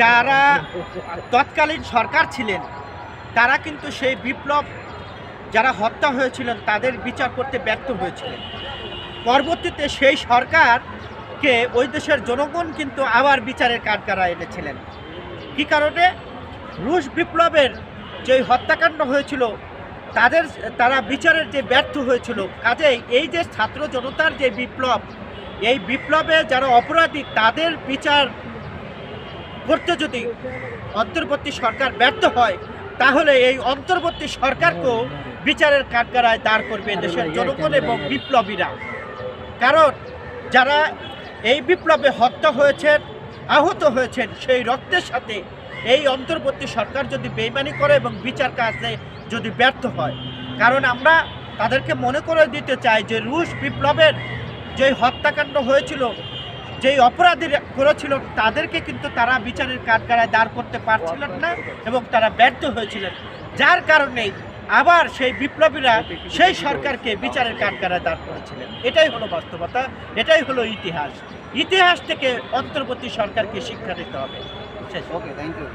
যারা তৎকালীন সরকার ছিলেন, তারা কিন্তু সেই বিপ্লব, যারা হত্যা হয়েছিলেন, তাদের বিচার করতে ব্যর্থ হয়েছিলেন। পরবর্তীতে সেই সরকারকে ওই দেশের জনগণ কিন্তু আবার বিচারের কাঠগাড়া এনেছিলেন। কী কারণে? রুশ বিপ্লবের যে হত্যাকাণ্ড হয়েছিল, তাদের, তারা বিচারের যে ব্যর্থ হয়েছিল, কাজেই এই যে ছাত্র জনতার যে বিপ্লব, এই বিপ্লবে যারা অপরাধী, তাদের বিচার করতে যদি অন্তর্বর্তী সরকার ব্যর্থ হয়, তাহলে এই অন্তর্বর্তী সরকারকেও বিচারের কাঠগড়ায় দাঁড় করবে দেশের জনগণ এবং বিপ্লবীরা। কারণ যারা এই বিপ্লবে হত্যা হয়েছেন, আহত হয়েছেন, সেই রক্তের সাথে এই অন্তর্বর্তী সরকার যদি বেইমানি করে এবং বিচার কাজে যদি ব্যর্থ হয়। কারণ আমরা তাদেরকে মনে করে দিতে চাই যে রুশ বিপ্লবের যে হত্যাকাণ্ড হয়েছিল যেই অপরাধীরা করেছিল তাদেরকে কিন্তু তারা বিচারের কাঠগড়ায় দাঁড় করতে পারছিলেন না এবং তারা ব্যর্থ হয়েছিলেন। যার কারণে আবার সেই বিপ্লবীরা সেই সরকারকে বিচারের কাঠগড়ায় দাঁড় করেছিলেন। এটাই হলো বাস্তবতা, এটাই হলো ইতিহাস। ইতিহাস থেকে অন্তর্বর্তী সরকারকে শিক্ষা দিতে হবে। Okay thank you